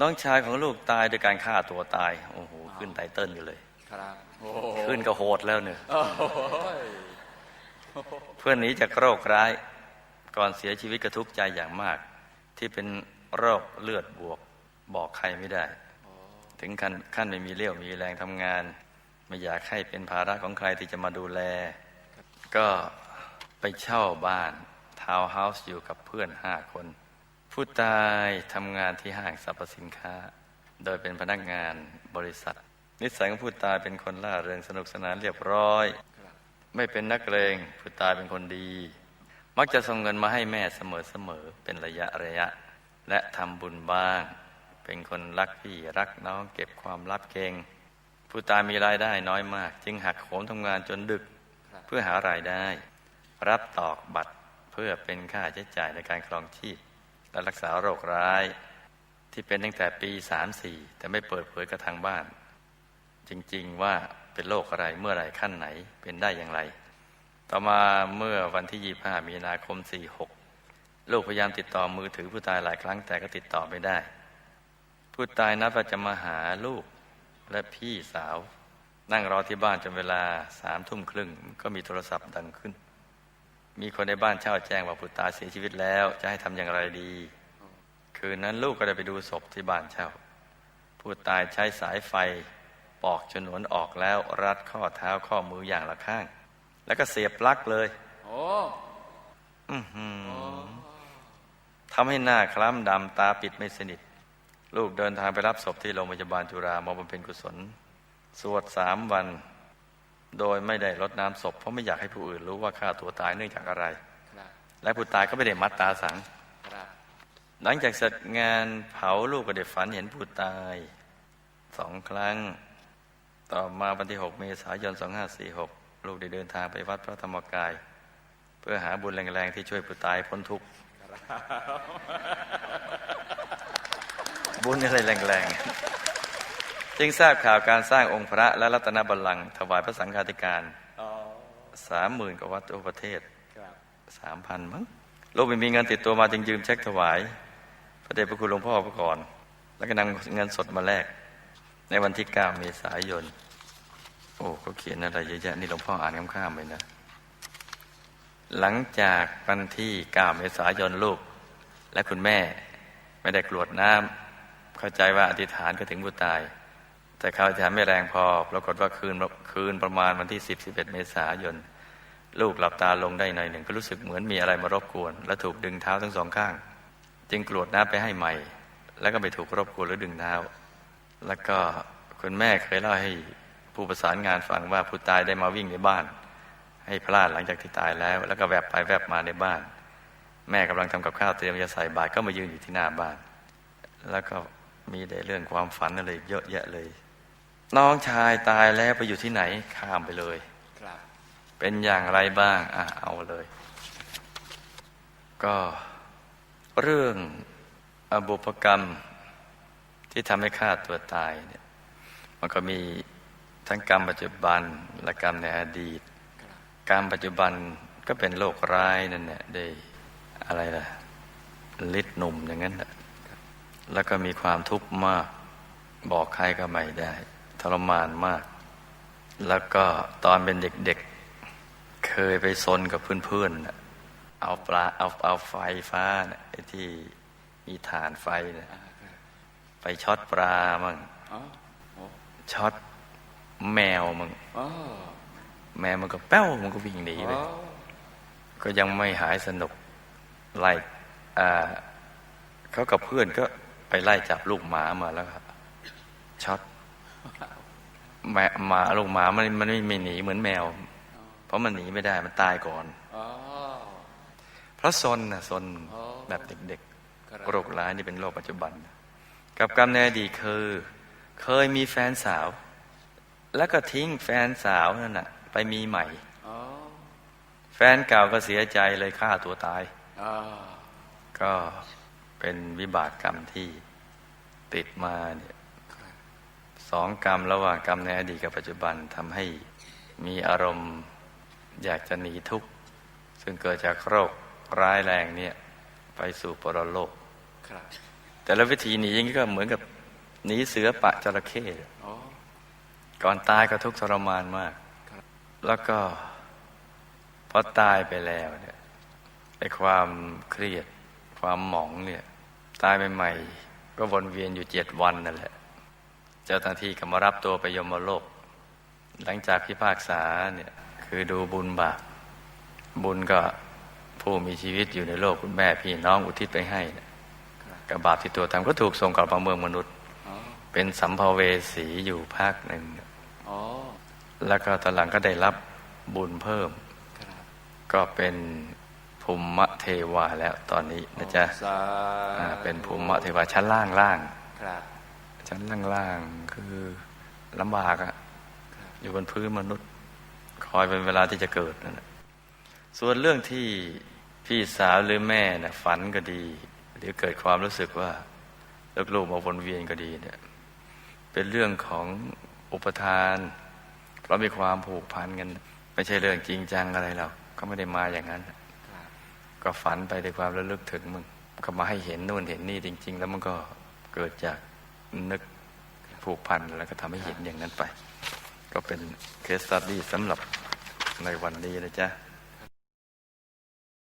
น้องชายของลูกตายโดยการฆ่าตัวตาย โอ้โห ขึ้นไตเติ้ลกันเลย ครับโอ้ขึ้นก็โหดแล้วเนี่ยโอ้ยเพื่อนหนีจากโรคร้าย ก่อนเสียชีวิตกระทุกข์ใจอย่างมาก ที่เป็นโรคเลือดบวก บอกใครไม่ได้ ถึงขั้นขั้นไม่มีเรี่ยวมีแรงทำงาน ไม่อยากให้เป็นภาระของใครที่จะมาดูแล ก็ไปเช่าบ้านทาวน์เฮาส์อยู่กับเพื่อนห้าคน ผู้ตายทำงานที่ห้างสรรพสินค้า โดยเป็นพนักงานบริษัท นิสัยของผู้ตายเป็นคนล่าเริงสนุกสนานเรียบร้อย ไม่เป็นนักเลงผู้ตายเป็นคนดี มักจะส่งเงินมาให้แม่เสมอๆเป็นระยะระยะ และทำบุญบ้าง เป็นคนรักพี่รักน้องเก็บความลับเก่งผู้ตายมีรายได้น้อยมาก จึงหักโหมทำงานจนดึกเพื่อหารายได้ รับตอกบัตรเพื่อเป็นค่าใช้จ่ายในการครองชีพ และรักษาโรคร้าย ที่เป็นตั้งแต่ปี34แต่ไม่เปิดเผยกับทางบ้าน จริงๆว่าเป็นโรคอะไรเมื่อไรขั้นไหนเป็นได้อย่างไร ต่อมาเมื่อวันที่ 25 มีนาคม 46 ลูกพยายามติดต่อมือถือผู้ตายหลายครั้งแต่ก็ติดต่อไม่ได้ ผู้ตายนัดว่าจะมาหาลูกและพี่สาว นั่งรอที่บ้านจนเวลาสามทุ่มครึ่งก็มีโทรศัพท์ดังขึ้น มีคนในบ้านเช่าแจ้งว่าผู้ตายเสียชีวิตแล้ว จะให้ทำอย่างไรดี คืนนั้นลูกก็ได้ไปดูศพที่บ้านเช่า ผู้ตายใช้สายไฟ ปอกฉนวนออกแล้วรัดข้อเท้าข้อมืออย่างละข้าง แล้วก็เสียบปลั๊กเลยโอ้อื้อหือทำให้หน้าคล้ำดำตาปิดไม่สนิท ลูกเดินทางไปรับศพที่โรงพยาบาลจุฬามาบำเพ็ญกุศล สวดสามวัน โดยไม่ได้รดน้ำศพ เพราะไม่อยากให้ผู้อื่นรู้ว่าฆ่าตัวตายเนื่องจากอะไรครับและผู้ตายก็ไม่ได้มัดตาสังครับหลังจากเสร็จงานเผาลูกก็ได้ฝันเห็นผู้ตายสองครั้ง ต่อมาวันที่ 6 เมษายน 2546 ลูกได้เดินทางไปวัดพระธรรมกาย เพื่อหาบุญแรงๆที่ช่วยผู้ตายพ้นทุกข์บุญอะไรแรงๆ จึงทราบข่าวการสร้างองค์พระและรัตนบัลลังก์ถวายพระสังฆาธิการสามหมื่นกว่าวัดทั่วประเทศสามพันมั้งลูกไม่มีเงินติดตัวมาจึงยืมเช็คถวาย พระเดชพระคุณหลวงพ่อพระก่อนแล้วก็นำเงินสดมาแลกในวันที่9เมษายน โอ้เขาเขียนอะไรเยอะแยะนี่หลวงพ่ออ่านข้ามๆไปนะ หลังจากวันที่9เมษายนลูก และคุณแม่ไม่ได้กรวดน้ำเข้าใจว่าอธิษฐานก็ถึงผู้ตาย แต่เขาอธิษฐานไม่แรงพอปรากฏว่าคืนคืนประมาณวันที่ 10 11 เมษายน ลูกหลับตาลงได้หน่อยหนึ่ง ก็รู้สึกเหมือนมีอะไรมารบกวน และถูกดึงเท้าทั้งสองข้าง จึงกรวดน้ำไปให้ใหม่ แล้วก็ไปถูกรบกวนหรือดึงเท้า แล้วก็คุณแม่เคยเล่าให้ผู้ประสานงานฟังว่าผู้ตายได้มาวิ่งในบ้าน ให้พลาดหลังจากที่ตายแล้ว แล้วก็แวบไปแวบมาในบ้าน แม่กำลังทำกับข้าวเตรียมจะใส่บาตรก็มายืนอยู่ที่หน้าบ้าน แล้วก็มีแต่เรื่องความฝันอะไรเยอะแยะเลย น้องชายตายแล้วไปอยู่ที่ไหนข้ามไปเลยครับเป็นอย่างไรบ้าง อะ เอาเลย ก็เรื่องอบุพกรรมที่ทำให้ฆ่าตัวตายเนี่ย มันก็มีทั้งกรรมปัจจุบันและกรรมในอดีต กรรมปัจจุบันก็เป็นโรคร้ายนั่นแหละได้อะไรล่ะฤทธิ์หนุ่มอย่างนั้นแหละแล้วก็มีความทุกข์มาก บอกใครก็ไม่ได้ ทรมานมาก แล้วก็ตอนเป็นเด็กๆ เคยไปซนกับเพื่อนๆน่ะเอาปลาเอาเอาไฟฟ้าน่ะไอ้ที่มีฐานไฟน่ะไปช็อตปลามั่งอ๋อโอ้ช็อตแมวมั่งอ๋อแมวมันก็แป้วมันก็วิ่งหนีไปอ๋อก็ยังไม่หายสนุกไล่อ่าเขากับเพื่อนก็ไปไล่จับลูกหมามาแล้วครับช็อต แมหมาลูกหมามันมันไม่ไม่หนีเหมือนแมว เพราะมันหนีไม่ได้มันตายก่อนอ๋อเพราะซนนะซนอ๋อแบบเด็กครับๆโรคร้ายนี่เป็นโรคปัจจุบัน กับกรรมในอดีตคือ เคยมีแฟนสาว แล้วก็ทิ้งแฟนสาวนั่นน่ะ ไปมีใหม่อ๋อแฟนเก่าก็เสียใจเลยฆ่าตัวตายอ๋อก็เป็นวิบากกรรมที่ติดมาเนี่ย สองกรรมระหว่างกรรมในอดีตกับปัจจุบันทำให้มีอารมณ์อยากจะหนีทุกข์ ซึ่งเกิดจากโรคร้ายแรงเนี่ยไปสู่ปรโลกครับแต่แต่ละวิธีหนีอย่างนี้ก็เหมือนกับหนีเสือปะจระเข้อ๋อก่อนตายก็ทุกข์ทรมานมากครับแล้วก็พอตายไปแล้วเนี่ยไอ้ความเครียดความหมองเนี่ย ตายใหม่ๆก็วนเวียนอยู่เจ็ดวันนั่นแหละ เจ้าหน้าที่ก็มารับตัวไปยมโลก หลังจากพิพากษาเนี่ยคือดูบุญบาปบุญก็ผู้มีชีวิตอยู่ในโลกคุณแม่พี่น้องอุทิศไปให้เนี่ยครับกับบาปที่ตัวทำก็ถูกส่งกลับมาเมืองมนุษย์อ๋อเป็นสัมภเวสีอยู่ภาคหนึ่งอ๋อแล้วก็ตอนหลังก็ได้รับบุญเพิ่มครับก็เป็นภูมิเทวาแล้วตอนนี้นะจ๊ะสาอ่าเป็นภูมิเทวาชั้นล่างล่างครับ ชั้นล่างล่างคือลำบากอะอยู่บนพื้นมนุษย์ คอยเป็นเวลาที่จะเกิดนั่นแหละส่วนเรื่องที่พี่สาวหรือแม่น่ะฝันก็ดี หรือเกิดความรู้สึกว่าลูกๆมาวนเวียนก็ดีเนี่ยเป็นเรื่องของอุปทาน เพราะมีความผูกพันกัน ไม่ใช่เรื่องจริงจังอะไรหรอกก็ไม่ได้มาอย่างนั้น ก็ฝันไปด้วยความระลึกถึงมึงก็มาให้เห็นนู่นเห็นนี่จริง ๆ แล้วมันก็เกิดจาก นึกผูกพันแล้วก็ทำให้เห็นอย่างนั้นไป ก็เป็นเคสตัดดี้สำหรับในวันนี้นะจ๊ะ